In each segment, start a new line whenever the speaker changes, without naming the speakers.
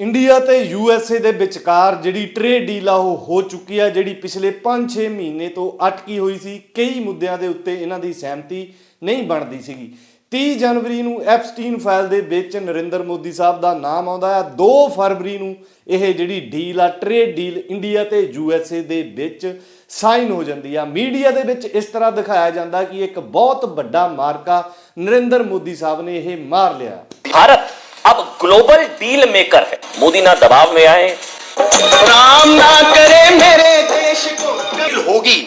India ਤੇ U S A ਦੇ ਵਿਚਕਾਰ ਜਿਹੜੀ ਟ੍ਰੇਡ ਡੀਲ ਆ ਉਹ ਹੋ ਚੁੱਕੀ ਆ, ਜਿਹੜੀ ਪਿਛਲੇ 5-6 ਮਹੀਨੇ ਤੋਂ ਅਟਕੀ ਹੋਈ ਸੀ। ਕਈ ਮੁੱਦਿਆਂ ਦੇ ਉੱਤੇ ਇਹਨਾਂ ਦੀ ਸਹਿਮਤੀ ਨਹੀਂ ਬਣਦੀ ਸੀਗੀ। 30 ਜਨਵਰੀ ਨੂੰ ਐਪਸਟੀਨ ਫਾਈਲ ਦੇ ਵਿੱਚ ਨਰਿੰਦਰ ਮੋਦੀ ਸਾਹਿਬ ਦਾ ਨਾਮ ਆਉਂਦਾ ਆ। 2 ਫਰਵਰੀ ਨੂੰ ਇਹ ਜਿਹੜੀ ਡੀਲ ਆ ਟ੍ਰੇਡ ਡੀਲ ਇੰਡੀਆ ਤੇ ਯੂ ਐਸ ਏ ਦੇ ਵਿੱਚ ਸਾਈਨ ਹੋ ਜਾਂਦੀ ਆ। ਮੀਡੀਆ ਦੇ ਵਿੱਚ ਇਸ ਤਰ੍ਹਾਂ ਦਿਖਾਇਆ ਜਾਂਦਾ ਕਿ ਇੱਕ ਬਹੁਤ ਵੱਡਾ ਮਾਰਕਾ ਨਰਿੰਦਰ ਮੋਦੀ ਸਾਹਿਬ ਨੇ ਇਹ ਮਾਰ ਲਿਆ।
ਭਾਰਤ ग्लोबल डील मेकर है मोदी ना दबाव में आए
राम ना करे मेरे देश को
डील होगी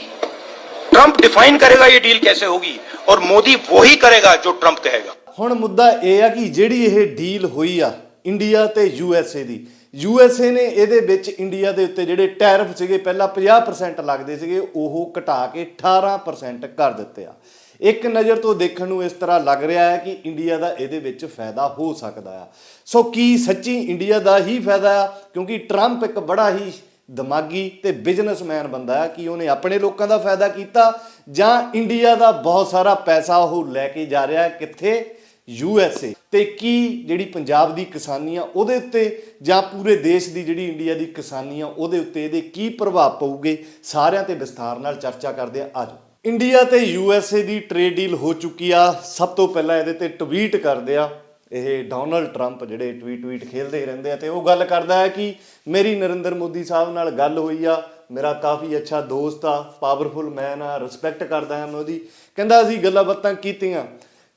ट्रंप डिफाइन करेगा ये डील कैसे होगी और मोदी वही करेगा जो ट्रंप कहेगा
ਹੁਣ ਮੁੱਦਾ ਇਹ ਆ ਕਿ ਜਿਹੜੀ ਇਹ ਡੀਲ ਹੋਈ ਆ ਇੰਡੀਆ ਤੇ ਯੂਐਸਏ ਦੀ ਯੂਐਸਏ ਨੇ ਇਹਦੇ ਵਿੱਚ ਇੰਡੀਆ ਦੇ ਉੱਤੇ ਜਿਹੜੇ ਟੈਰਿਫ ਸੀਗੇ ਪਹਿਲਾਂ 50% ਲੱਗਦੇ ਸੀਗੇ ਉਹ ਘਟਾ ਕੇ 18% ਕਰ ਦਿੱਤੇ ਆ ਇੱਕ ਨਜ਼ਰ ਤੋਂ ਦੇਖਣ ਨੂੰ ਇਸ ਤਰ੍ਹਾਂ ਲੱਗ ਰਿਹਾ ਹੈ ਕਿ ਇੰਡੀਆ ਦਾ ਇਹਦੇ ਵਿੱਚ ਫਾਇਦਾ ਹੋ ਸਕਦਾ ਆ। ਸੋ ਕੀ ਸੱਚੀ ਇੰਡੀਆ ਦਾ ਹੀ ਫਾਇਦਾ ਆ? ਕਿਉਂਕਿ ਟਰੰਪ ਇੱਕ ਬੜਾ ਹੀ ਦਿਮਾਗੀ ਤੇ ਬਿਜ਼ਨਸਮੈਨ ਬੰਦਾ ਹੈ ਕਿ ਉਹਨੇ ਆਪਣੇ ਲੋਕਾਂ ਦਾ ਫਾਇਦਾ ਕੀਤਾ ਜਾਂ ਇੰਡੀਆ ਦਾ ਬਹੁਤ ਸਾਰਾ ਪੈਸਾ ਉਹ ਲੈ ਕੇ ਜਾ ਰਿਹਾ ਕਿੱਥੇ? ਯੂ ਕਿੱਥੇ ਏ। ਤੇ ਕੀ ਜਿਹੜੀ ਪੰਜਾਬ ਦੀ ਕਿਸਾਨੀ ਆ, ਉਹਦੇ ਉੱਤੇ ਜਾਂ ਪੂਰੇ ਦੇਸ਼ ਦੀ ਜਿਹੜੀ ਇੰਡੀਆ ਦੀ ਕਿਸਾਨੀ ਆ, ਉਹਦੇ ਉੱਤੇ ਇਹਦੇ ਕੀ ਪ੍ਰਭਾਵ ਪਊਗੇ? ਸਾਰਿਆਂ ਤੇ ਵਿਸਥਾਰ ਨਾਲ ਚਰਚਾ ਕਰਦੇ ਆ। ਆਜੋ। ਇੰਡੀਆ ਤੇ ਏ ਦੀ ਟ੍ਰੇਡ ਡੀਲ ਹੋ ਚੁੱਕੀ ਆ। ਸਭ ਤੋਂ ਪਹਿਲਾਂ ਇਹਦੇ ਤੇ ਟਵੀਟ ਕਰਦੇ ਆ। ਇਹ ਡੋਨਲਡ ਟਰੰਪ ਜਿਹੜੇ ਟਵੀਟ ਟਵੀਟ ਖੇਲਦੇ ਹੀ ਰਹਿੰਦੇ ਆ ਤੇ ਉਹ ਗੱਲ ਕਰਦਾ ਹੈ ਕਿ ਮੇਰੀ ਨਰਿੰਦਰ ਮੋਦੀ ਸਾਹਿਬ ਨਾਲ ਗੱਲ ਹੋਈ ਆ। ਮੇਰਾ ਕਾਫੀ ਅੱਛਾ ਦੋਸਤ ਆ ਪਾਵਰਫੁਲ ਮੈਨ ਆ ਰਿਸਪੈਕਟ ਕਰਦਾ ਹਾਂ ਮੈਂ ਉਹਦੀ। ਕਹਿੰਦਾ ਅਸੀਂ ਗੱਲਾਂ ਬਾਤਾਂ ਕੀਤੀਆਂ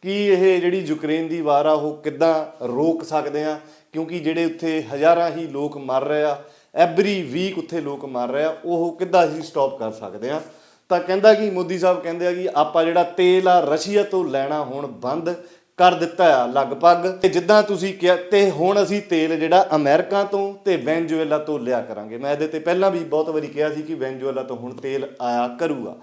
ਕਿ ਇਹ ਜਿਹੜੀ ਯੂਕਰੇਨ ਦੀ ਵਾਰ ਆ, ਉਹ ਕਿੱਦਾਂ ਰੋਕ ਸਕਦੇ ਆ? ਕਿਉਂਕਿ ਜਿਹੜੇ ਉੱਥੇ ਹਜ਼ਾਰਾਂ ਹੀ ਲੋਕ ਮਰ ਰਹੇ ਆ ਐਵਰੀ ਵੀਕ ਉੱਥੇ ਲੋਕ ਮਰ ਰਹੇ ਆ, ਉਹ ਕਿੱਦਾਂ ਅਸੀਂ ਸਟਾਪ ਕਰ ਸਕਦੇ ਆ? ਤਾਂ ਕਹਿੰਦਾ ਕਿ ਮੋਦੀ ਸਾਹਿਬ ਕਹਿੰਦੇ ਆ ਕਿ ਆਪਾਂ ਜਿਹੜਾ ਤੇਲ ਆ ਰਸ਼ੀਆ ਤੋਂ ਲੈਣਾ ਹੁਣ ਬੰਦ ਕਰ ਦਿੱਤਾ ਆ ਲਗਭਗ। ਤੇ ਜਿੱਦਾਂ ਤੁਸੀਂ ਕਿਹਾ, ਤੇ ਹੁਣ ਅਸੀਂ ਤੇਲ ਜਿਹੜਾ ਅਮਰੀਕਾ ਤੋਂ ਤੇ ਵੈਨਜ਼ੂਏਲਾ ਤੋਂ ਲਿਆ ਕਰਾਂਗੇ। ਮੈਂ ਇਹਦੇ ਤੇ ਪਹਿਲਾਂ ਵੀ ਬਹੁਤ ਵਾਰੀ ਕਿਹਾ ਸੀ ਕਿ ਵੈਨਜ਼ੂਏਲਾ ਤੋਂ ਹੁਣ ਤੇਲ ਆਇਆ ਕਰੂਗਾ।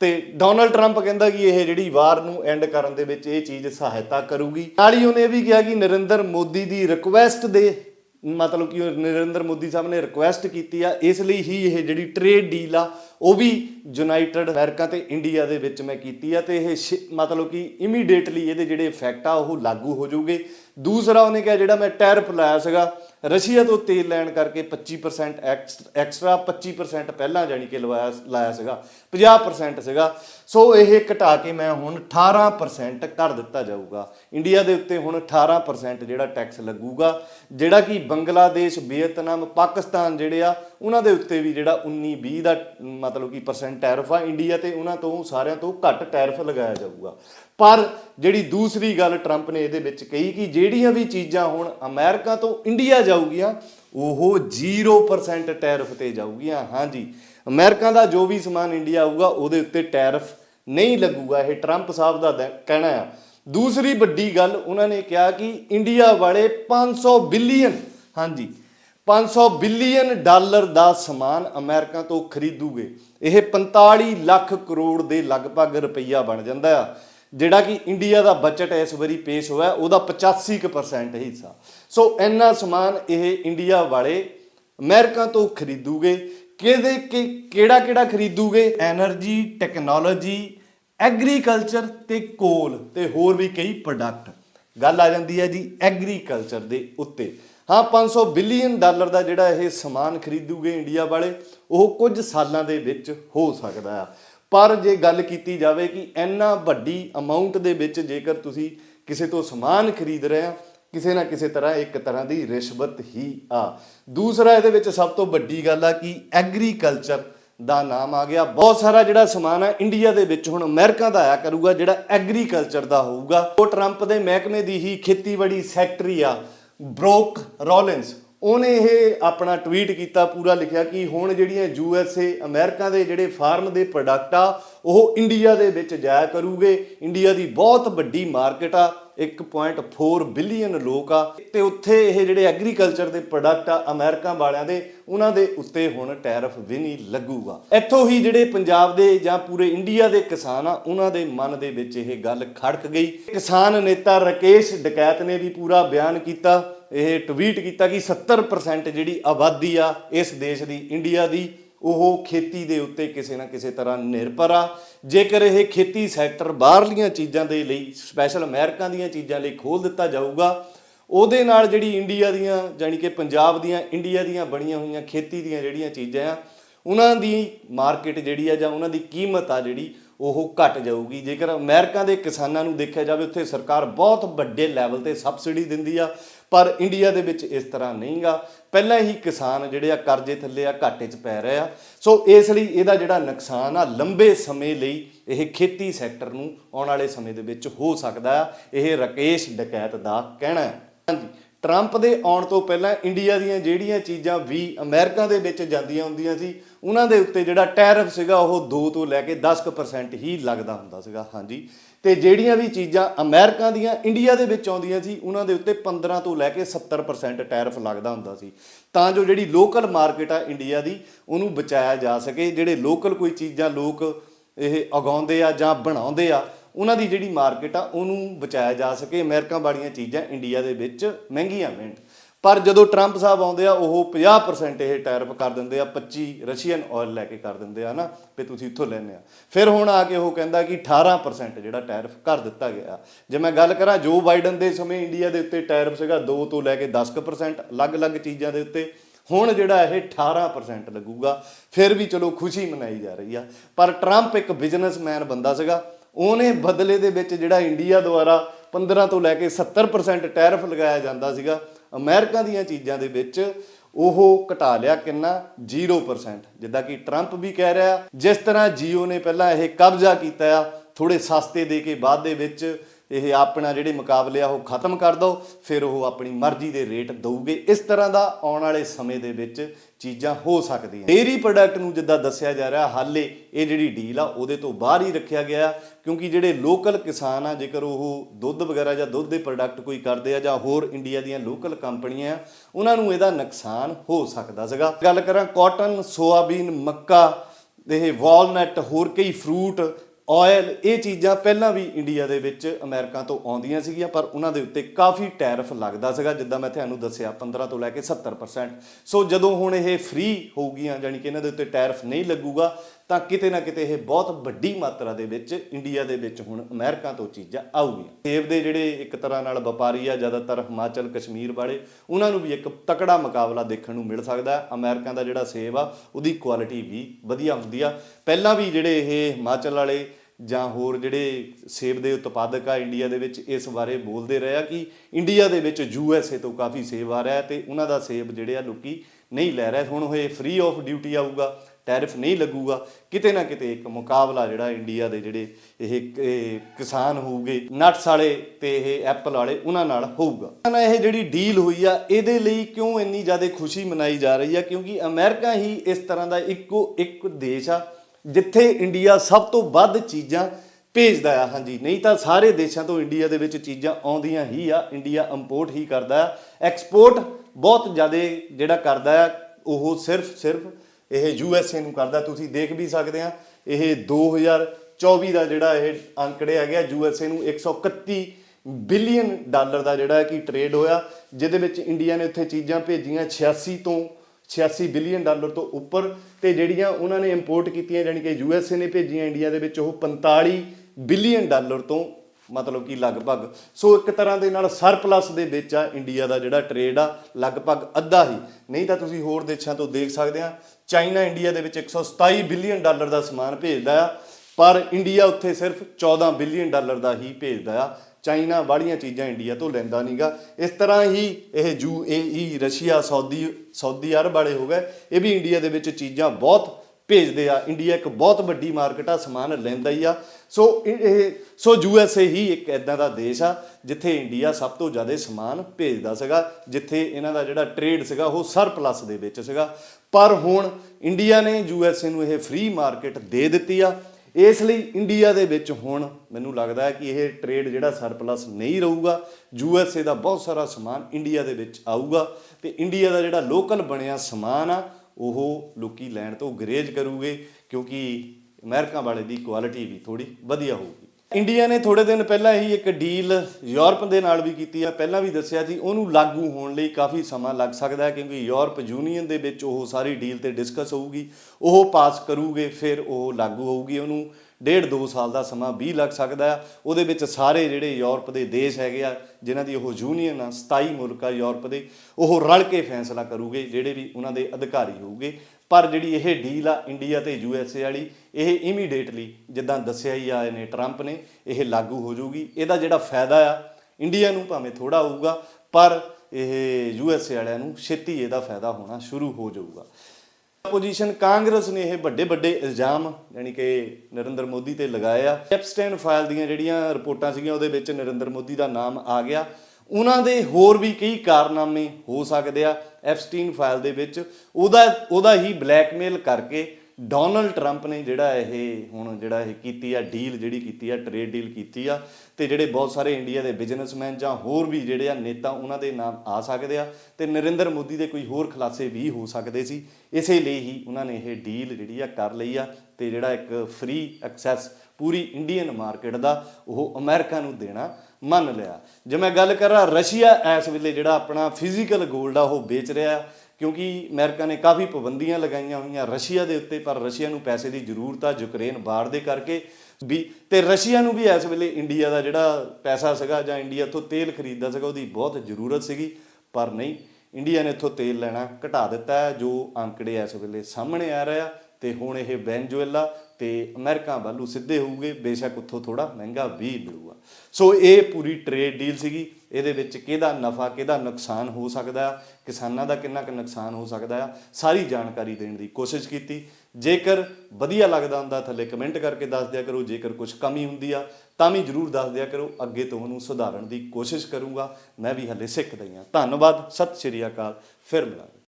ਤੇ ਡੋਨਲਡ ਟਰੰਪ ਕਹਿੰਦਾ ਕਿ ਇਹ ਜਿਹੜੀ ਵਾਰ ਨੂੰ ਐਂਡ ਕਰਨ ਦੇ ਵਿੱਚ ਇਹ ਚੀਜ਼ ਸਹਾਇਤਾ ਕਰੂਗੀ। ਨਾਲ ਹੀ ਉਹਨੇ ਇਹ ਵੀ ਕਿਹਾ ਕਿ ਨਰਿੰਦਰ ਮੋਦੀ ਦੀ ਰਿਕੁਐਸਟ ਦੇ ਮਤਲਬ ਕਿ ਨਰਿੰਦਰ ਮੋਦੀ ਸਾਹਿਬ ਨੇ ਰਿਕੁਐਸਟ ਕੀਤੀ ਆ, ਇਸ ਲਈ ਹੀ ਇਹ ਜਿਹੜੀ ਟ੍ਰੇਡ ਡੀਲ ਆ, ਉਹ ਵੀ ਯੂਨਾਈਟਿਡ ਅਮਰੀਕਾ ਤੇ ਇੰਡੀਆ ਦੇ ਵਿੱਚ ਮੈਂ ਕੀਤੀ ਆ ਤੇ ਇਹ ਸ਼ਿ- ਮਤਲਬ ਕਿ ਇਮੀਡੀਏਟਲੀ ਇਹਦੇ ਜਿਹੜੇ ਇਫੈਕਟ ਆ, ਉਹ ਲਾਗੂ ਹੋ ਜਾਊਗੇ। ਦੂਸਰਾ ਉਹਨੇ ਕਿਹਾ ਜਿਹੜਾ ਮੈਂ ਟੈਰਫ ਲਾਇਆ ਸੀਗਾ, ਰਸ਼ੀਆ ਤੋਂ ਤੇਲ ਲੈਣ ਕਰਕੇ 25% ਐਕਸ- ਐਕਸਟਰਾ 25% ਪਹਿਲਾਂ ਜਾਨੀ ਕਿ ਲਵਾਇਆ ਲਾਇਆ ਸੀਗਾ 50% ਸੀਗਾ। ਸੋ ਇਹ ਘਟਾ ਕੇ ਮੈਂ ਹੁਣ 18% ਕਰ ਦਿੱਤਾ ਜਾਊਗਾ। ਇੰਡੀਆ ਦੇ ਉੱਤੇ ਹੁਣ 18% ਜਿਹੜਾ ਟੈਕਸ ਲੱਗੂਗਾ, ਜਿਹੜਾ ਕਿ ਬੰਗਲਾਦੇਸ਼, ਵੀਅਤਨਾਮ, ਪਾਕਿਸਤਾਨ ਜਿਹੜੇ ਆ, ਉਹਨਾਂ ਦੇ ਉੱਤੇ ਵੀ ਜਿਹੜਾ 19 20 ਦਾ, ਮਤਲਬ ਕਿ ਪਰਸੈਂਟ ਟੈਰਫ ਆ, ਇੰਡੀਆ ਤੇ ਉਹਨਾਂ ਤੋਂ, ਸਾਰਿਆਂ ਤੋਂ ਘੱਟ ਟੈਰਫ ਲਗਾਇਆ ਜਾਊਗਾ। ਪਰ ਜਿਹੜੀ ਦੂਸਰੀ ਗੱਲ ਟਰੰਪ ਨੇ ਇਹਦੇ ਵਿੱਚ ਕਹੀ ਕਿ ਜਿਹੜੀਆਂ ਵੀ ਚੀਜ਼ਾਂ ਹੁਣ ਅਮਰੀਕਾ ਤੋਂ ਇੰਡੀਆ ਜਾਊਗੀਆਂ, ਉਹ 0% ਟੈਰਿਫ ਤੇ ਜਾਊਗੀਆਂ। ਹਾਂਜੀ ਅਮਰੀਕਾ ਦਾ ਜੋ ਵੀ ਸਮਾਨ ਇੰਡੀਆ ਆਊਗਾ, ਉਹਦੇ ਉੱਤੇ ਟੈਰਿਫ ਨਹੀਂ ਲੱਗੂਗਾ, ਇਹ ਟਰੰਪ ਸਾਹਿਬ ਦਾ ਦ- ਕਹਿਣਾ ਆ। ਦੂਸਰੀ ਵੱਡੀ ਗੱਲ, ਉਹਨਾਂ ਨੇ ਕਿਹਾ ਕਿ ਇੰਡੀਆ ਵਾਲੇ 500 ਬਿਲੀਅਨ, ਹਾਂਜੀ 500 ਬਿਲੀਅਨ ਡਾਲਰ ਦਾ ਸਮਾਨ ਅਮਰੀਕਾ ਤੋਂ ਖਰੀਦੂਗੇ। ਇਹ 45 ਲੱਖ ਕਰੋੜ ਦੇ ਲਗਭਗ ਰੁਪਈਆ ਬਣ ਜਾਂਦਾ ਆ। ਜਿਹੜਾ ਕਿ ਇੰਡੀਆ ਦਾ ਬਜਟ ਇਸ ਵਾਰੀ ਪੇਸ਼ ਹੋਇਆ, ਉਹਦਾ 85% ਹਿੱਸਾ। ਸੋ ਇੰਨਾ ਸਮਾਨ ਇਹ ਇੰਡੀਆ ਵਾਲੇ ਅਮਰੀਕਾ ਤੋਂ ਖਰੀਦੂਗੇ। ਕਿਹਦੇ ਕਿ ਕਿਹੜਾ ਕਿਹੜਾ ਖਰੀਦੂਗੇ? એનર્ਜੀ ਟੈਕਨੋਲੋਜੀ, ਐਗਰੀਕਲਚਰ ਤੇ ਕੋਲ ਤੇ ਹੋਰ ਵੀ ਕਈ ਪ੍ਰੋਡਕਟ। ਗੱਲ ਆ ਜਾਂਦੀ ਹੈ ਜੀ ਐਗਰੀਕਲਚਰ ਦੇ ਉੱਤੇ। ਹਾਂ 500 ਬਿਲੀਅਨ ਡਾਲਰ ਦਾ ਜਿਹੜਾ ਇਹ ਸਮਾਨ ਖਰੀਦੂਗੇ ਇੰਡੀਆ ਵਾਲੇ, ਉਹ ਕੁਝ ਸਾਲਾਂ ਦੇ ਵਿੱਚ ਹੋ ਸਕਦਾ ਆ। ਪਰ ਜੇ ਗੱਲ ਕੀਤੀ ਜਾਵੇ ਕਿ ਇੰਨਾ ਵੱਡੀ ਅਮਾਉਂਟ ਦੇ ਵਿੱਚ ਜੇਕਰ ਤੁਸੀਂ ਕਿਸੇ ਤੋਂ ਸਮਾਨ ਖਰੀਦ ਰਹੇ ਆ, ਕਿਸੇ ਨਾ ਕਿਸੇ ਤਰ੍ਹਾਂ ਇੱਕ ਤਰ੍ਹਾਂ ਦੀ ਰਿਸ਼ਵਤ ਹੀ ਆ। ਦੂਸਰਾ ਇਹਦੇ ਵਿੱਚ ਸਭ ਤੋਂ ਵੱਡੀ ਗੱਲ ਆ ਕਿ ਐਗਰੀਕਲਚਰ ਦਾ ਨਾਮ ਆ ਗਿਆ। ਬਹੁਤ ਸਾਰਾ ਜਿਹੜਾ ਸਮਾਨ ਆ ਇੰਡੀਆ ਦੇ ਵਿੱਚ ਹੁਣ ਅਮਰੀਕਾ ਦਾ ਆਇਆ ਕਰੂਗਾ, ਜਿਹੜਾ ਐਗਰੀਕਲਚਰ ਦਾ ਹੋਊਗਾ। ਉਹ ਟਰੰਪ ਦੇ ਮਹਿਕਮੇ ਦੀ ਹੀ ਖੇਤੀਬਾੜੀ ਸੈਕਟਰੀ ਆ, ਬ੍ਰੋਕ ਰੋਲਿੰਸ। ਉਹਨੇ ਇਹ ਆਪਣਾ ਟਵੀਟ ਕੀਤਾ, ਪੂਰਾ ਲਿਖਿਆ ਕਿ ਹੁਣ ਜਿਹੜੀਆਂ ਯੂ ਐਸ ਏ ਅਮਰੀਕਾ ਦੇ ਜਿਹੜੇ ਫਾਰਮ ਦੇ ਪ੍ਰੋਡਕਟ ਆ, ਉਹ ਇੰਡੀਆ ਦੇ ਵਿੱਚ ਜਾਇਆ ਕਰੂਗੇ। ਇੰਡੀਆ ਦੀ ਬਹੁਤ ਵੱਡੀ ਮਾਰਕੀਟ ਆ 1.4 ਬਿਲੀਅਨ ਲੋਕ ਆ। ਤੇ ਉੱਥੇ ਇਹ ਜਿਹੜੇ ਐਗਰੀਕਲਚਰ ਦੇ ਪ੍ਰੋਡਕਟ ਆ ਅਮਰੀਕਾ ਵਾਲਿਆਂ ਦੇ, ਉਹਨਾਂ ਦੇ ਉੱਤੇ ਹੁਣ ਟੈਰਫ ਵੀ ਨਹੀਂ ਲੱਗੂਗਾ। ਇੱਥੋਂ ਹੀ ਜਿਹੜੇ ਪੰਜਾਬ ਦੇ ਜਾਂ ਪੂਰੇ ਇੰਡੀਆ ਦੇ ਕਿਸਾਨ ਆ, ਉਹਨਾਂ ਦੇ ਮਨ ਦੇ ਵਿੱਚ ਇਹ ਗੱਲ ਖੜਕ ਗਈ। ਕਿਸਾਨ ਨੇਤਾ ਰਕੇਸ਼ ਡਕੈਤ ਨੇ ਵੀ ਪੂਰਾ ਬਿਆਨ ਕੀਤਾ। ਇਹ ਟਵੀਟ ਕੀਤਾ ਕਿ 70% ਜਿਹੜੀ ਆਬਾਦੀ ਆ ਇਸ ਦੇਸ਼ ਦੀ, ਇੰਡੀਆ ਦੀ, ਉਹ ਖੇਤੀ ਦੇ ਉੱਤੇ ਕਿਸੇ ਨਾ ਕਿਸੇ ਤਰ੍ਹਾਂ ਨਿਰਭਰ ਆ। ਜੇਕਰ ਇਹ ਖੇਤੀ ਸੈਕਟਰ ਬਾਹਰਲੀਆਂ ਚੀਜ਼ਾਂ ਦੇ ਲਈ, ਸਪੈਸ਼ਲ ਅਮਰੀਕਾ ਦੀਆਂ ਚੀਜ਼ਾਂ ਲਈ ਖੋਲ ਦਿੱਤਾ ਜਾਊਗਾ, ਉਹਦੇ ਨਾਲ ਜਿਹੜੀ ਇੰਡੀਆ ਦੀਆਂ, ਜਾਣੀ ਕਿ ਪੰਜਾਬ ਦੀਆਂ, ਇੰਡੀਆ ਦੀਆਂ ਬਣੀਆਂ ਹੋਈਆਂ ਖੇਤੀ ਦੀਆਂ ਜਿਹੜੀਆਂ ਚੀਜ਼ਾਂ ਆ, ਉਹਨਾਂ ਦੀ ਮਾਰਕੀਟ ਜਿਹੜੀ ਆ ਜਾਂ ਉਹਨਾਂ ਦੀ ਕੀਮਤ ਆ ਜਿਹੜੀ, ਉਹ ਘਟ ਜਾਊਗੀ। ਜੇਕਰ ਅਮਰੀਕਾ ਦੇ ਕਿਸਾਨਾਂ ਨੂੰ ਦੇਖਿਆ ਜਾਵੇ, ਉੱਥੇ ਸਰਕਾਰ ਬਹੁਤ ਵੱਡੇ ਲੈਵਲ ਤੇ ਸਬਸਿਡੀ ਦਿੰਦੀ ਆ। ਪਰ ਇੰਡੀਆ ਦੇ ਵਿੱਚ ਇਸ ਤਰ੍ਹਾਂ ਨਹੀਂਗਾ। ਪਹਿਲਾਂ ਹੀ ਕਿਸਾਨ ਜਿਹੜੇ ਆ ਕਰਜ਼ੇ ਥੱਲੇ ਆ, ਘਾਟੇ 'ਚ ਪੈ ਰਹੇ ਆ। ਸੋ ਇਸ ਲਈ ਇਹਦਾ ਜਿਹੜਾ ਨੁਕਸਾਨ ਆ, ਲੰਬੇ ਸਮੇਂ ਲਈ ਇਹ ਖੇਤੀ ਸੈਕਟਰ ਨੂੰ ਆਉਣ ਵਾਲੇ ਸਮੇਂ ਦੇ ਵਿੱਚ ਹੋ ਸਕਦਾ ਆ। ਇਹ ਰਕੇਸ਼ ਡਕੈਤ ਦਾ ਕਹਿਣਾ ਹੈ। ਹਾਂਜੀ। ਟਰੰਪ ਦੇ ਆਉਣ ਤੋਂ ਪਹਿਲਾਂ ਇੰਡੀਆ ਦੀਆਂ ਜਿਹੜੀਆਂ ਚੀਜ਼ਾਂ ਵੀ ਅਮਰੀਕਾ ਦੇ ਵਿੱਚ ਜਾਂਦੀਆਂ ਹੁੰਦੀਆਂ ਸੀ, ਉਹਨਾਂ ਦੇ ਉੱਤੇ ਜਿਹੜਾ ਟੈਰਿਫ ਸੀਗਾ, ਉਹ 2 ਤੋਂ ਲੈ ਕੇ 10% ਹੀ ਲੱਗਦਾ ਹੁੰਦਾ ਸੀਗਾ, ਹਾਂਜੀ। ਤੇ ਜਿਹੜੀਆਂ ਵੀ ਚੀਜ਼ਾਂ ਅਮਰੀਕਾ ਦੀਆਂ ਇੰਡੀਆ ਦੇ ਵਿੱਚ ਆਉਂਦੀਆਂ ਸੀ, ਉਹਨਾਂ ਦੇ ਉੱਤੇ 15 ਤੋਂ ਲੈ ਕੇ 70% ਟੈਰਿਫ ਲੱਗਦਾ ਹੁੰਦਾ ਸੀ। ਤਾਂ ਜੋ ਜਿਹੜੀ ਲੋਕਲ ਮਾਰਕੀਟ ਆ ਇੰਡੀਆ ਦੀ, ਉਹਨੂੰ ਬਚਾਇਆ ਜਾ ਸਕੇ। ਜਿਹੜੇ ਲੋਕਲ ਕੋਈ ਚੀਜ਼ਾਂ ਲੋਕ ਇਹ ਉਗਾਉਂਦੇ ਆ ਜਾਂ ਬਣਾਉਂਦੇ ਆ ਉਹਨਾਂ ਦੀ ਜਿਹੜੀ ਮਾਰਕੀਟ ਆ, ਉਹਨੂੰ ਬਚਾਇਆ ਜਾ ਸਕੇ। ਅਮਰੀਕਾ ਵਾਲੀਆਂ ਚੀਜ਼ਾਂ ਇੰਡੀਆ ਦੇ ਵਿੱਚ ਮਹਿੰਗੀਆਂ ਮਿਲਣ ਪਰ ਜਦੋਂ ਟਰੰਪ ਸਾਹਿਬ ਆਉਂਦੇ ਆ, ਉਹ 50% ਇਹ ਟੈਰਫ ਕਰ ਦਿੰਦੇ ਆ 25 ਰਸ਼ੀਅਨ ਆਇਲ ਲੈ ਕੇ ਕਰ ਦਿੰਦੇ ਆ ਨਾ ਵੀ ਤੁਸੀਂ ਇੱਥੋਂ ਲੈਣੇ ਆ। ਫਿਰ ਹੁਣ ਆ ਕੇ ਉਹ ਕਹਿੰਦਾ ਕਿ 18% ਜਿਹੜਾ ਟੈਰਫ ਕਰ ਦਿੱਤਾ ਗਿਆ। ਜੇ ਮੈਂ ਗੱਲ ਕਰਾਂ ਜੋ ਬਾਈਡਨ ਦੇ ਸਮੇਂ ਇੰਡੀਆ ਦੇ ਉੱਤੇ ਟੈਰਫ ਸੀਗਾ 2 ਤੋਂ ਲੈ ਕੇ 10% ਅਲੱਗ-ਅਲੱਗ ਚੀਜ਼ਾਂ ਦੇ ਉੱਤੇ। ਹੁਣ ਜਿਹੜਾ ਇਹ 18% ਲੱਗੂਗਾ, ਫਿਰ ਵੀ ਚਲੋ ਖੁਸ਼ੀ ਮਨਾਈ ਜਾ ਰਹੀ ਆ। ਪਰ ਟਰੰਪ ਇੱਕ ਬਿਜ਼ਨਸਮੈਨ ਬੰਦਾ ਸੀਗਾ। ਉਹਨੇ ਬਦਲੇ ਦੇ ਵਿੱਚ ਜਿਹੜਾ ਇੰਡੀਆ ਦੁਆਰਾ 15 ਤੋਂ ਲੈ ਕੇ 70% ਟੈਰਿਫ ਲਗਾਇਆ ਜਾਂਦਾ ਸੀਗਾ, ਅਮਰੀਕਾ ਦੀਆਂ ਚੀਜ਼ਾਂ ਦੇ ਵਿੱਚ ਉਹ ਘਟਾ ਲਿਆ ਕਿੰਨਾ? 0% ਜਿੱਦਾਂ ਕਿ ਟਰੰਪ ਵੀ ਕਹਿ ਰਿਹਾ, ਜਿਸ ਤਰ੍ਹਾਂ ਜੀਓ ਨੇ ਪਹਿਲਾਂ ਇਹ ਕਬਜ਼ਾ ਕੀਤਾ ਆ ਥੋੜੇ ਸਸਤੇ ਦੇ ਕੇ ਬਾਅਦ ਦੇ ਵਿੱਚ ਇਹ ਆਪਣਾ ਜਿਹੜੇ ਮੁਕਾਬਲੇ ਆ ਉਹ ਖਤਮ ਕਰ ਦੋ ਫਿਰ ਉਹ ਆਪਣੀ ਮਰਜ਼ੀ ਦੇ ਰੇਟ ਦਊਗੇ। ਇਸ ਤਰ੍ਹਾਂ ਦਾ ਆਉਣ ਵਾਲੇ ਸਮੇਂ ਦੇ ਵਿੱਚ ਚੀਜ਼ਾਂ ਹੋ ਸਕਦੀਆਂ ਡੇਰੀ ਪ੍ਰੋਡਕਟ ਨੂੰ ਜਿੱਦਾਂ ਦੱਸਿਆ ਜਾ ਰਿਹਾ, ਹਾਲੇ ਇਹ ਜਿਹੜੀ ਡੀਲ ਆ, ਉਹਦੇ ਤੋਂ ਬਾਹਰ ਹੀ ਰੱਖਿਆ ਗਿਆ ਕਿਉਂਕਿ ਜਿਹੜੇ ਲੋਕਲ ਕਿਸਾਨ ਆ, ਜੇਕਰ ਉਹ ਦੁੱਧ ਵਗੈਰਾ ਜਾਂ ਦੁੱਧ ਦੇ ਪ੍ਰੋਡਕਟ ਕੋਈ ਕਰਦੇ ਆ ਜਾਂ ਹੋਰ ਇੰਡੀਆ ਦੀਆਂ ਲੋਕਲ ਕੰਪਨੀਆਂ ਆ, ਉਹਨਾਂ ਨੂੰ ਇਹਦਾ ਨੁਕਸਾਨ ਹੋ ਸਕਦਾ ਸੀਗਾ। ਗੱਲ ਕਰਾਂ ਕਾਟਨ ਸੋਆਬੀਨ ਮੱਕਾ, ਇਹ ਵਾਲਨਟ ਹੋਰ ਕਈ ਫਰੂਟ ਆਇਲ ਇਹ ਚੀਜ਼ਾਂ ਪਹਿਲਾਂ ਵੀ ਇੰਡੀਆ ਦੇ ਵਿੱਚ ਅਮਰੀਕਾ ਤੋਂ ਆਉਂਦੀਆਂ ਸੀਗੀਆਂ, ਪਰ ਉਹਨਾਂ ਦੇ ਉੱਤੇ ਕਾਫੀ ਟੈਰਿਫ ਲੱਗਦਾ ਸੀਗਾ, ਜਿੱਦਾਂ ਮੈਂ ਤੁਹਾਨੂੰ ਦੱਸਿਆ 15 ਤੋਂ ਲੈ ਕੇ 70% ਸੋ ਜਦੋਂ ਹੁਣ ਇਹ ਫ੍ਰੀ ਹੋਊਗੀਆਂ ਯਾਨੀ ਕਿ ਇਹਨਾਂ ਦੇ ਉੱਤੇ ਟੈਰਿਫ ਨਹੀਂ ਲੱਗੂਗਾ ਤਾਂ ਕਿਤੇ ਨਾ ਕਿਤੇ ਇਹ ਬਹੁਤ ਵੱਡੀ ਮਾਤਰਾ ਦੇ ਵਿੱਚ ਇੰਡੀਆ ਦੇ ਵਿੱਚ ਹੁਣ ਅਮਰੀਕਾ ਤੋਂ ਚੀਜ਼ਾਂ ਆਊਗੀਆਂ। ਸੇਬ ਦੇ ਜਿਹੜੇ ਇੱਕ ਤਰ੍ਹਾਂ ਨਾਲ ਵਪਾਰੀ ਆ, ਜ਼ਿਆਦਾਤਰ ਹਿਮਾਚਲ, ਕਸ਼ਮੀਰ ਵਾਲੇ, ਉਹਨਾਂ ਨੂੰ ਵੀ ਇੱਕ ਤਕੜਾ ਮੁਕਾਬਲਾ ਦੇਖਣ ਨੂੰ ਮਿਲ ਸਕਦਾ ਹੈ। ਅਮਰੀਕਾ ਦਾ ਜਿਹੜਾ ਸੇਬ ਆ, ਉਹਦੀ ਕੁਆਲਿਟੀ ਵੀ ਵਧੀਆ ਹੁੰਦੀ ਆ। ਪਹਿਲਾਂ ਵੀ ਜਿਹੜੇ ਇਹ ਹਿਮਾਚਲ ਵਾਲੇ ਜਾਂ ਹੋਰ ਜਿਹੜੇ ਸੇਬ ਦੇ ਉਤਪਾਦਕ ਆ ਇੰਡੀਆ ਦੇ ਵਿੱਚ, ਇਸ ਬਾਰੇ ਬੋਲਦੇ ਰਹੇ ਆ ਕਿ ਇੰਡੀਆ ਦੇ ਵਿੱਚ ਯੂ ਐੱਸ ਏ ਤੋਂ ਕਾਫੀ ਸੇਬ ਆ ਰਿਹਾ ਤੇ ਉਹਨਾਂ ਦਾ ਸੇਬ ਜਿਹੜੇ ਆ ਲੋਕੀ ਨਹੀਂ ਲੈ ਰਹੇ। ਹੁਣ ਇਹ ਫ੍ਰੀ ਆਫ ਡਿਊਟੀ ਆਊਗਾ। ਟੈਰਿਫ ਨਹੀਂ ਲੱਗੂਗਾ, ਕਿਤੇ ਨਾ ਕਿਤੇ ਇੱਕ ਮੁਕਾਬਲਾ ਜਿਹੜਾ ਇੰਡੀਆ ਦੇ ਜਿਹੜੇ ਇਹ ਕਿਸਾਨ ਹੋਊਗੇ, ਨਟਸ ਵਾਲੇ ਤੇ ਇਹ ਐਪਲ ਵਾਲੇ, ਉਹਨਾਂ ਨਾਲ ਹੋਊਗਾ। ਨਾ ਇਹ ਜਿਹੜੀ ਡੀਲ ਹੋਈ ਆ, ਇਹਦੇ ਲਈ ਕਿਉਂ ਇੰਨੀ ਜ਼ਿਆਦਾ ਖੁਸ਼ੀ ਮਨਾਈ ਜਾ ਰਹੀ ਆ? ਕਿਉਂਕਿ ਅਮਰੀਕਾ ਹੀ ਇਸ ਤਰ੍ਹਾਂ ਦਾ ਇੱਕੋ ਇੱਕ ਦੇਸ਼ ਆ, ਜਿੱਥੇ ਇੰਡੀਆ ਸਭ ਤੋਂ ਵੱਧ ਚੀਜ਼ਾਂ ਭੇਜਦਾ ਆ। ਹਾਂਜੀ, ਨਹੀਂ ਤਾਂ ਸਾਰੇ ਦੇਸ਼ਾਂ ਤੋਂ ਇੰਡੀਆ ਦੇ ਵਿੱਚ ਚੀਜ਼ਾਂ ਆਉਂਦੀਆਂ ਹੀ ਆ, ਇੰਡੀਆ ਇੰਪੋਰਟ ਹੀ ਕਰਦਾ ਆ। ਐਕਸਪੋਰਟ ਬਹੁਤ ਜ਼ਿਆਦਾ ਜਿਹੜਾ ਕਰਦਾ ਆ, ਉਹ ਸਿਰਫ ਸਿਰਫ ਇਹ ਯੂ ਐੱਸ ਏ ਨੂੰ ਕਰਦਾ, ਤੁਸੀਂ ਦੇਖ ਵੀ ਸਕਦੇ ਆ, ਇਹ 2024 ਦਾ ਜਿਹੜਾ ਇਹ ਅੰਕੜੇ ਹੈਗੇ ਆ ਯੂ ਐੱਸ ਏ ਨੂੰ 131 ਬਿਲੀਅਨ ਡਾਲਰ ਦਾ ਜਿਹੜਾ ਕਿ ਟ੍ਰੇਡ ਹੋਇਆ, ਜਿਹਦੇ ਵਿੱਚ ਇੰਡੀਆ ਨੇ ਉੱਥੇ ਚੀਜ਼ਾਂ ਭੇਜੀਆਂ 86 ਤੋਂ 86 ਬਿਲੀਅਨ ਡਾਲਰ ਤੋਂ ਉੱਪਰ, ਤੇ ਜਿਹੜੀਆਂ ਉਹਨਾਂ ਨੇ ਇੰਪੋਰਟ ਕੀਤੀਆਂ, ਜਾਣੀ ਕਿ ਯੂ ਐੱਸ ਏ ਨੇ ਭੇਜੀਆਂ ਇੰਡੀਆ ਦੇ ਵਿੱਚ, ਉਹ 45 ਬਿਲੀਅਨ ਡਾਲਰ ਤੋਂ ਮਤਲਬ ਕਿ ਲਗਭਗ। ਸੋ ਇੱਕ ਤਰ੍ਹਾਂ ਦੇ ਨਾਲ ਸਰਪਲਸ ਦੇ ਵਿੱਚ ਆ ਇੰਡੀਆ ਦਾ ਜਿਹੜਾ ਟ੍ਰੇਡ ਆ, ਲਗਭਗ ਅੱਧਾ ਹੀ। ਨਹੀਂ ਤਾਂ ਤੁਸੀਂ ਹੋਰ ਦੇਸ਼ਾਂ ਤੋਂ ਦੇਖ ਸਕਦੇ ਆ ਚਾਈਨਾ ਇੰਡੀਆ ਦੇ ਵਿੱਚ 127 ਬਿਲੀਅਨ ਡਾਲਰ ਦਾ ਸਮਾਨ ਭੇਜਦਾ ਆ, ਪਰ ਇੰਡੀਆ ਉੱਥੇ ਸਿਰਫ 14 ਬਿਲੀਅਨ ਡਾਲਰ ਦਾ ਹੀ ਭੇਜਦਾ ਆ। ਚਾਈਨਾ ਬਾਹਲੀਆਂ ਚੀਜ਼ਾਂ ਇੰਡੀਆ ਤੋਂ ਲੈਂਦਾ ਨਹੀਂਗਾ ਇਸ ਤਰ੍ਹਾਂ ਹੀ ਇਹ UAE Russia, Saudi Saudi Arab ਵਾਲੇ ਹੋ ਗਏ, ਇਹ ਵੀ ਇੰਡੀਆ ਦੇ ਵਿੱਚ ਚੀਜ਼ਾਂ ਬਹੁਤ ਭੇਜਦੇ ਆ। ਇੰਡੀਆ ਇੱਕ ਬਹੁਤ ਵੱਡੀ ਮਾਰਕੀਟ ਆ, ਸਮਾਨ ਲੈਂਦਾ ਹੀ ਆ। ਸੋ ਇਹ- ਇਹ ਸੋ ਏ ਹੀ ਇੱਕ ਐਦਾਂ ਦਾ ਦੇਸ਼ ਆ, ਜਿੱਥੇ ਇੰਡੀਆ ਸਭ ਤੋਂ ਜ਼ਿਆਦਾ ਸਮਾਨ ਭੇਜਦਾ ਸੀਗਾ, ਜਿੱਥੇ ਇਹਨਾਂ ਦਾ ਜਿਹੜਾ ਟ੍ਰੇਡ ਸੀਗਾ, ਉਹ ਸਰਪਲਸ ਦੇ ਵਿੱਚ ਸੀਗਾ। ਪਰ ਹੁਣ ਇੰਡੀਆ ਨੇ ਯੂ ਐੱਸ ਏ ਨੂੰ ਇਹ ਫ੍ਰੀ ਮਾਰਕੀਟ ਦੇ ਦਿੱਤੀ ਆ। ਇਸ ਲਈ ਇੰਡੀਆ ਦੇ ਵਿੱਚ ਹੁਣ ਮੈਨੂੰ ਲੱਗਦਾ ਹੈ ਕਿ ਇਹ ਟ੍ਰੇਡ ਜਿਹੜਾ ਸਰਪਲਸ ਨਹੀਂ ਰਹੂਗਾ। ਏ ਦਾ ਬਹੁਤ ਸਾਰਾ ਸਮਾਨ ਇੰਡੀਆ ਦੇ ਵਿੱਚ ਆਊਗਾ। ਤੇ ਇੰਡੀਆ ਦਾ ਜਿਹੜਾ ਲੋਕਲ ਬਣਿਆ ਸਮਾਨ ਆ ਉਹ ਲੋਕੀ ਲੈਣ ਤੋਂ ਗਰੇਜ ਕਰੂਗੇ ਕਿਉਂਕਿ ਅਮਰੀਕਾ ਵਾਲੇ ਦੀ ਕੁਆਲਿਟੀ ਵੀ ਥੋੜੀ ਵਧੀਆ ਹੋਊਗੀ। ਇੰਡੀਆ ਨੇ ਥੋੜੇ ਦਿਨ ਪਹਿਲਾਂ ਹੀ ਇੱਕ ਡੀਲ ਯੂਰਪ ਦੇ ਨਾਲ ਵੀ ਕੀਤੀ ਆ। ਪਹਿਲਾਂ ਵੀ ਦੱਸਿਆ ਸੀ, ਉਹਨੂੰ ਲਾਗੂ ਹੋਣ ਲਈ ਕਾਫੀ ਸਮਾਂ ਲੱਗ ਸਕਦਾ ਹੈ ਕਿਉਂਕਿ ਯੂਰਪ ਯੂਨੀਅਨ ਦੇ ਵਿੱਚ ਉਹ ਸਾਰੀ ਡੀਲ ਤੇ ਡਿਸਕਸ ਹੋਊਗੀ। ਉਹ ਪਾਸ ਕਰੂਗੇ, ਫਿਰ ਉਹ ਲਾਗੂ ਹੋਊਗੀ। ਉਹਨੂੰ ਡੇਢ ਦੋ ਸਾਲ ਦਾ ਸਮਾਂ ਵੀ ਲੱਗ ਸਕਦਾ ਆ ਉਹਦੇ ਵਿੱਚ ਸਾਰੇ ਜਿਹੜੇ ਯੂਰਪ ਦੇ ਦੇਸ਼ ਹੈਗੇ ਆ, ਜਿਨ੍ਹਾਂ ਦੀ ਉਹ ਯੂਨੀਅਨ ਆ 27 ਮੁਲਕ ਆ ਯੂਰਪ ਦੇ, ਉਹ ਰਲ ਕੇ ਫੈਸਲਾ ਕਰੂਗੇ, ਜਿਹੜੇ ਵੀ ਉਹਨਾਂ ਦੇ ਅਧਿਕਾਰੀ ਹੋਊਗੇ। ਪਰ ਜਿਹੜੀ ਇਹ ਡੀਲ ਆ ਇੰਡੀਆ ਤੇ ਯੂਐਸਏ ਵਾਲੀ, ਇਹ ਇਮੀਡੀਏਟਲੀ ਜਿੱਦਾਂ ਦੱਸਿਆ ਹੀ ਆਏ ਨੇ ਟਰੰਪ ਨੇ, ਇਹ ਲਾਗੂ ਹੋ ਜਾਊਗੀ। ਇਹਦਾ ਜਿਹੜਾ ਫਾਇਦਾ ਆ, ਇੰਡੀਆ ਨੂੰ ਭਾਵੇਂ ਥੋੜਾ ਹੋਊਗਾ, ਪਰ ਇਹ ਯੂਐਸਏ ਵਾਲਿਆਂ ਨੂੰ ਛੇਤੀ ਇਹਦਾ ਫਾਇਦਾ ਹੋਣਾ ਸ਼ੁਰੂ ਹੋ ਜਾਊਗਾ। ਪੋਜੀਸ਼ਨ ਕਾਂਗਰਸ ਨੇ ਇਹ ਵੱਡੇ ਵੱਡੇ ਇਲਜ਼ਾਮ, ਯਾਨੀ ਕਿ ਨਰਿੰਦਰ ਮੋਦੀ ਤੇ ਲਗਾਏ ਆ। ਐਪਸਟੇਨ ਫਾਈਲ ਦੀਆਂ ਜਿਹੜੀਆਂ ਰਿਪੋਰਟਾਂ ਸੀਗੀਆਂ, ਉਹਦੇ ਵਿੱਚ ਨਰਿੰਦਰ ਮੋਦੀ ਦਾ ਨਾਮ ਆ ਗਿਆ। ਉਹਨਾਂ ਦੇ ਹੋਰ ਵੀ ਕਈ ਕਾਰਨਾਮੇ ਹੋ ਸਕਦੇ ਆ ਐਫਸਟੀਨ ਫਾਈਲ ਦੇ ਵਿੱਚ। ਉਹਦਾ ਉਹਦਾ ਹੀ ਬਲੈਕਮੇਲ ਕਰਕੇ ਡੋਨਲਡ ਟਰੰਪ ਨੇ ਜਿਹੜਾ ਇਹ ਹੁਣ ਜਿਹੜਾ ਇਹ ਕੀਤੀ ਆ ਡੀਲ, ਜਿਹੜੀ ਕੀਤੀ ਆ ਟ੍ਰੇਡ ਡੀਲ ਕੀਤੀ ਆ ਤੇ ਜਿਹੜੇ ਬਹੁਤ ਸਾਰੇ ਇੰਡੀਆ ਦੇ ਬਿਜ਼ਨਸਮੈਨ ਜਾਂ ਹੋਰ ਵੀ ਜਿਹੜੇ ਆ ਨੇਤਾ ਉਹਨਾਂ ਦੇ ਨਾਮ ਆ ਸਕਦੇ ਆ ਤੇ ਨਰਿੰਦਰ ਮੋਦੀ ਦੇ ਕੋਈ ਹੋਰ ਖੁਲਾਸੇ ਵੀ ਹੋ ਸਕਦੇ ਸੀ। ਇਸੇ ਲਈ ਹੀ ਉਹਨਾਂ ਨੇ ਇਹ ਡੀਲ ਜਿਹੜੀ ਆ ਕਰ ਲਈ ਆ ਤੇ ਜਿਹੜਾ ਇੱਕ ਫ੍ਰੀ ਐਕਸੈਸ ਪੂਰੀ ਇੰਡੀਅਨ ਮਾਰਕੀਟ ਦਾ ਉਹ ਅਮਰੀਕਾ ਨੂੰ ਦੇਣਾ ਮੰਨ ਲਿਆ। ਜੇ ਮੈਂ ਗੱਲ ਕਰਾਂ ਰਸ਼ੀਆ ਇਸ ਵੇਲੇ ਜਿਹੜਾ ਆਪਣਾ ਫਿਜ਼ੀਕਲ 골ਡ ਆ, ਉਹ ਵੇਚ ਰਿਹਾ। ਕਿਉਂਕਿ ਅਮਰੀਕਾ ਨੇ ਕਾਫੀ ਪਾਬੰਦੀਆਂ ਲਗਾਈਆਂ ਹੋਈਆਂ ਰਸ਼ੀਆ ਦੇ ਉੱਤੇ, ਪਰ ਰਸ਼ੀਆ ਨੂੰ ਪੈਸੇ ਦੀ ਜ਼ਰੂਰਤ ਆ ਯੂਕਰੇਨ ਬਾੜ ਦੇ ਕਰਕੇ ਵੀ, ਤੇ ਰਸ਼ੀਆ ਨੂੰ ਵੀ ਇਸ ਵੇਲੇ ਇੰਡੀਆ ਦਾ ਜਿਹੜਾ ਪੈਸਾ ਸੀਗਾ ਜਾਂ ਇੰਡੀਆ ਤੋਂ ਤੇਲ ਖਰੀਦਦਾ ਸੀਗਾ, ਉਹਦੀ ਬਹੁਤ ਜ਼ਰੂਰਤ ਸੀਗੀ। ਪਰ ਨਹੀਂ, ਇੰਡੀਆ ਨੇ ਇੱਥੋਂ ਤੇਲ ਲੈਣਾ ਘਟਾ ਦਿੱਤਾ ਹੈ, ਜੋ ਅੰਕੜੇ ਇਸ ਵੇਲੇ ਸਾਹਮਣੇ ਆ ਰਿਹਾ ਤੇ ਹੁਣ ਇਹ ਵੈਨਜ਼ੂਏਲਾ ਤੇ ਅਮਰੀਕਾ ਵੱਲੋਂ ਸਿੱਧੇ ਹੋਊਗੇ। ਬੇਸ਼ੱਕ ਉੱਥੋਂ ਥੋੜਾ ਮਹਿੰਗਾ ਵੀ ਮਿਲੂਗਾ। ਸੋ ਇਹ ਪੂਰੀ ਟ੍ਰੇਡ ਡੀਲ ਸੀਗੀ। ਇਹਦੇ ਵਿੱਚ ਕਿਹਦਾ ਨਫਾ, ਕਿਹਦਾ ਨੁਕਸਾਨ ਹੋ ਸਕਦਾ ਆ ਕਿਸਾਨਾਂ ਦਾ ਕਿੰਨਾ ਕੁ ਨੁਕਸਾਨ ਹੋ ਸਕਦਾ ਆ ਸਾਰੀ ਜਾਣਕਾਰੀ ਦੇਣ ਦੀ ਕੋਸ਼ਿਸ਼ ਕੀਤੀ। ਜੇਕਰ ਵਧੀਆ ਲੱਗਦਾ ਹੁੰਦਾ, ਥੱਲੇ ਕਮੈਂਟ ਕਰਕੇ ਦੱਸ ਦਿਆ ਕਰੋ। ਜੇਕਰ ਕੁਝ ਕਮੀ ਹੁੰਦੀ ਆ, ਤਾਂ ਵੀ ਜਰੂਰ ਦੱਸ ਦਿਆ ਕਰੋ। ਅੱਗੇ ਤੋਂ ਉਹਨੂੰ ਸੁਧਾਰਨ ਦੀ ਕੋਸ਼ਿਸ਼ ਕਰੂੰਗਾ। ਮੈਂ ਵੀ ਹੱਲੇ ਸਿੱਖਦਾ ਹੀ ਹਾਂ। ਧੰਨਵਾਦ। ਸਤਿ ਸ਼੍ਰੀ ਅਕਾਲ। ਫਿਰ ਮਿਲਾਂਗੇ।